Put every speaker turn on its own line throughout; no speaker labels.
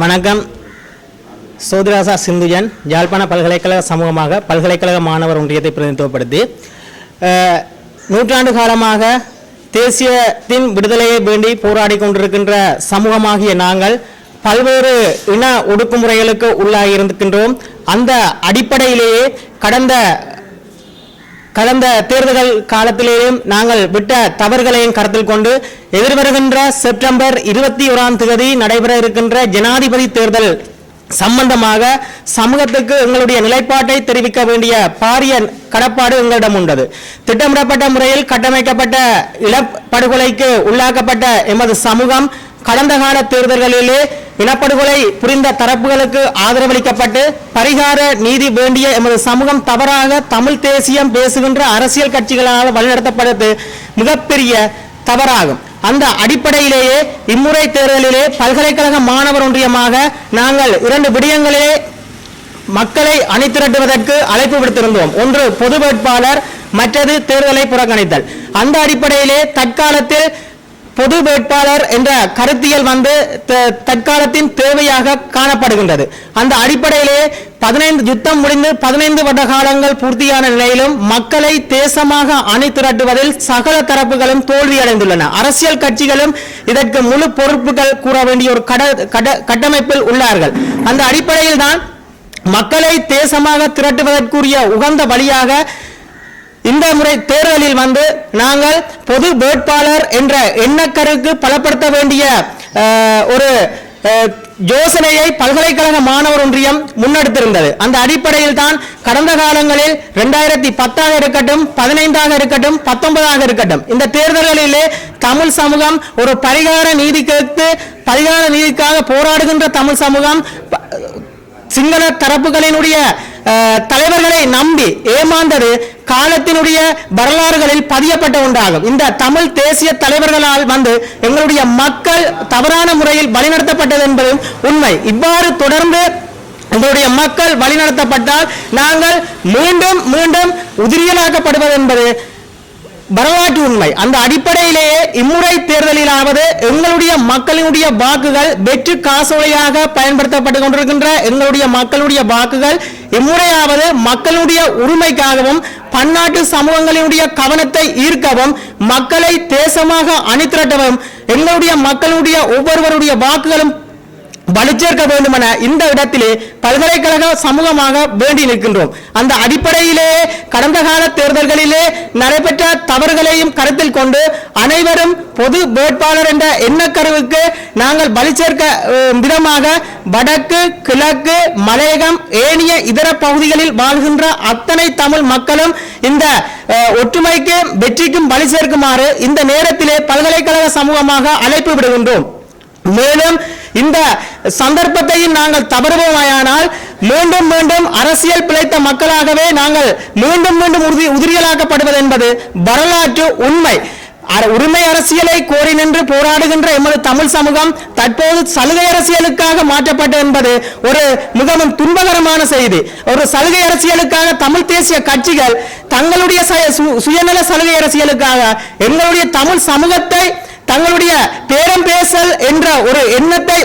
வணக்கம். சோதிராசா சிந்துஜன் யாழ்ப்பாண பல்கலைக்கழக சமூகமாக பல்கலைக்கழக மாணவர் ஒன்றியத்தை பிரதிநிதித்துவப்படுத்தி நூற்றாண்டு காலமாக தேசியத்தின் விடுதலையை வேண்டி போராடி கொண்டிருக்கின்ற சமூகமாகிய நாங்கள் பல்வேறு இன ஒடுக்குமுறைகளுக்கு உள்ளாகி அந்த அடிப்படையிலேயே கடந்த கடந்த தேர்தல்கள் காலத்திலேயும் நாங்கள் விட்ட தவறுகளையும் கருத்தில் கொண்டு எதிர்வருகின்ற செப்டம்பர் இருபத்தி ஓராம் தேதி நடைபெற இருக்கின்ற ஜனாதிபதி தேர்தல் சம்பந்தமாக சமூகத்துக்கு எங்களுடைய நிலைப்பாட்டை தெரிவிக்க வேண்டிய பாரிய கடப்பாடு எங்களிடம் உள்ளது திட்டமிடப்பட்ட முறையில் கட்டமைக்கப்பட்ட இளப்படுகொலைக்கு உள்ளாக்கப்பட்ட எமது சமூகம் கடந்த கால தேர்தல்களிலே இனப்படுகொலை புரிந்த தரப்புகளுக்கு ஆதரவளிக்கப்பட்டு பரிகார நீதி வேண்டிய எமது சமூகம் தவறாக தமிழ் தேசியம் பேசுகின்ற அரசியல் கட்சிகளால் வழிநடத்தப்படுவது மிகப்பெரிய தவறாகும். அந்த அடிப்படையிலேயே இம்முறை தேர்தலிலே பல்கலைக்கழக மாணவர் ஒன்றியமாக நாங்கள் இரண்டு விடயங்களிலே மக்களை அணிதிரட்டுவதற்கு அழைப்பு விடுத்திருந்தோம். ஒன்று பொது வேட்பாளர் மற்றது தேர்தலை புறக்கணித்தல். அந்த அடிப்படையிலே தற்காலத்தில் பொது வேட்பாளர் என்ற கருத்தியல் வந்து த- தற்காலத்தின் தேவையாக காணப்படுகின்றது. அந்த அடிப்படையிலே பதினைந்து யுத்தம் முடிந்து பதினைந்து வருட காலங்கள் பூர்த்தியான நிலையிலும் மக்களை தேசமாக அணி திரட்டுவதில் சகல தரப்புகளும் தோல்வியடைந்துள்ளன அரசியல் கட்சிகளும் இதற்கு முழு பொறுப்புகள் கூற வேண்டிய ஒரு கட்டமைப்பில் உள்ளார்கள். அந்த அடிப்படையில் தான் மக்களை தேசமாக திரட்டுவதற்குரிய உகந்த வழியாக இந்த முறை தேர்தலில் வந்து நாங்கள் பொது வேட்பாளர் என்ற எண்ணக்கருக்கு பலப்படுத்த வேண்டிய ஒரு யோசனையை பல்கலைக்கழக மாணவர் ஒன்றியம் முன்னெடுத்திருந்தது. அந்த அடிப்படையில் தான் கடந்த காலங்களில் இரண்டாயிரத்தி பத்தாக இருக்கட்டும் பதினைந்தாக இருக்கட்டும் பத்தொன்பதாக இருக்கட்டும் இந்த தேர்தல்களிலே தமிழ் சமூகம் ஒரு பரிகார நீதி கேட்டு பரிகார நீதிக்காக போராடுகின்ற தமிழ் சமூகம் ப- சிங்கள தரப்புகளினுடைய தலைவர்களை நம்பி ஏமாந்தது காலத்தினுடைய வரலாறுகளில் பதியப்பட்ட ஒன்றாகும். இந்த தமிழ் தேசிய தலைவர்களால் வந்து எங்களுடைய மக்கள் தவறான முறையில் வழிநடத்தப்பட்டது என்பதும் உண்மை. இவ்வாறு தொடர்ந்து எங்களுடைய மக்கள் வழிநடத்தப்பட்டால் நாங்கள் மீண்டும் மீண்டும் உதிரியலாக்கப்படுவது என்பது வரலாற்று உண்மை. அந்த அடிப்படையிலேயே இம்முறை தேர்தலிலாவது எங்களுடைய மக்களினுடைய வாக்குகள் வெற்று காசோலையாக பயன்படுத்தப்பட்டு கொண்டிருக்கின்ற எங்களுடைய மக்களுடைய வாக்குகள் இம்முறையாவது மக்களுடைய உரிமைக்காகவும் பன்னாட்டு சமூகங்களினுடைய கவனத்தை ஈர்க்கவும் மக்களை தேசமாக அணிதிரட்டவும் எங்களுடைய மக்களுடைய ஒவ்வொருவருடைய வாக்குகளும் வலுச்சேர்க்க வேண்டும் என இந்த இடத்திலே பல்கலைக்கழக சமூகமாக வேண்டி நிற்கின்றோம். அந்த அடிப்படையிலே கடந்த கால தேர்தல்களிலே நடைபெற்ற தவறுகளையும் கருத்தில் கொண்டு அனைவரும் பொது வேட்பாளர் என்ற எண்ணக்கருவுக்கு நாங்கள் வலுச்சேர்க்க விதமாக வடக்கு கிழக்கு மலையகம் ஏனைய இதர பகுதிகளில் வாழ்கின்ற அத்தனை தமிழ் மக்களும் இந்த அஹ், ஒற்றுமைக்கு வெற்றிக்கும் வலி சேர்க்குமாறு இந்த நேரத்திலே பல்கலைக்கழக சமூகமாக அழைப்பு விடுகின்றோம். மேலும் இந்த சந்தர்ப்பத்தையும் நாங்கள் தவறுவோமாயானால் மீண்டும் மீண்டும் அரசியல் பிழைத்த மக்களாகவே நாங்கள் மீண்டும் மீண்டும் உறுதி உதிரியலாக்கப்படுவது என்பது வரலாற்று உண்மை. அர- உரிமை அரசியலை கோரி நின்று போராடுகின்ற எமது தமிழ் சமூகம் தற்போது சலுகை அரசியலுக்காக மாற்றப்பட்டது என்பது ஒரு மிகவும் துன்பகரமான செய்தி. ஒரு சலுகை அரசியலுக்காக தமிழ் தேசிய கட்சிகள் தங்களுடைய ச- சு- சுயநல சலுகை அரசியலுக்காக எங்களுடைய தமிழ் சமூகத்தை தங்களுடைய பேசல் என்ற ஒரு எண்ணத்தை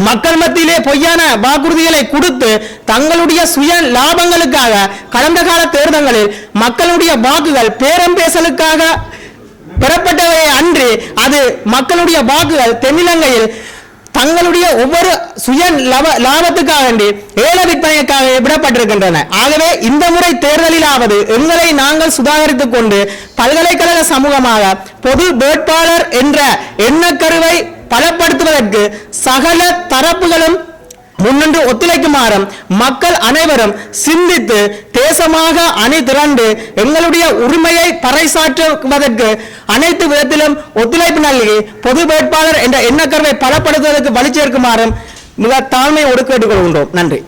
மக்கள் மத்தியிலே பொய்யான வாக்குறுதிகளை கொடுத்து தங்களுடைய சுய லாபங்களுக்காக கடந்த கால தேர்தல்களில் மக்களுடைய வாக்குகள் பேரம் பேசலுக்காக பெறப்பட்டவை அன்று அது மக்களுடைய வாக்குகள் தென்னிலங்கையில் தங்களுடைய ஒவ்வொரு சுய லாப- லாபத்துக்காக வேண்டி ஏல விற்பனைக்காக விடப்பட்டிருக்கின்றன. ஆகவே இந்த முறை தேர்தலிலாவது எங்களை நாங்கள் சுதாகரித்துக் கொண்டு பல்கலைக்கழக சமூகமாக பொது வேட்பாளர் என்ற எண்ணக்கருவை பலப்படுத்துவதற்கு சகல தரப்புகளும் முன்னின்று ஒத்துழைக்குமாறும் மக்கள் அனைவரும் சிந்தித்து தேசமாக அணி திரண்டு எங்களுடைய உரிமையை பறைசாற்றுவதற்கு அனைத்து விதத்திலும் ஒத்துழைப்பு நல்கி பொது வேட்பாளர் என்ற எண்ணக்கருவை பலப்படுத்துவதற்கு வழி சேர்க்குமாறும் மிக தாழ்மை ஒடுக்கேட்டுக் கொள்கின்றோம் நன்றி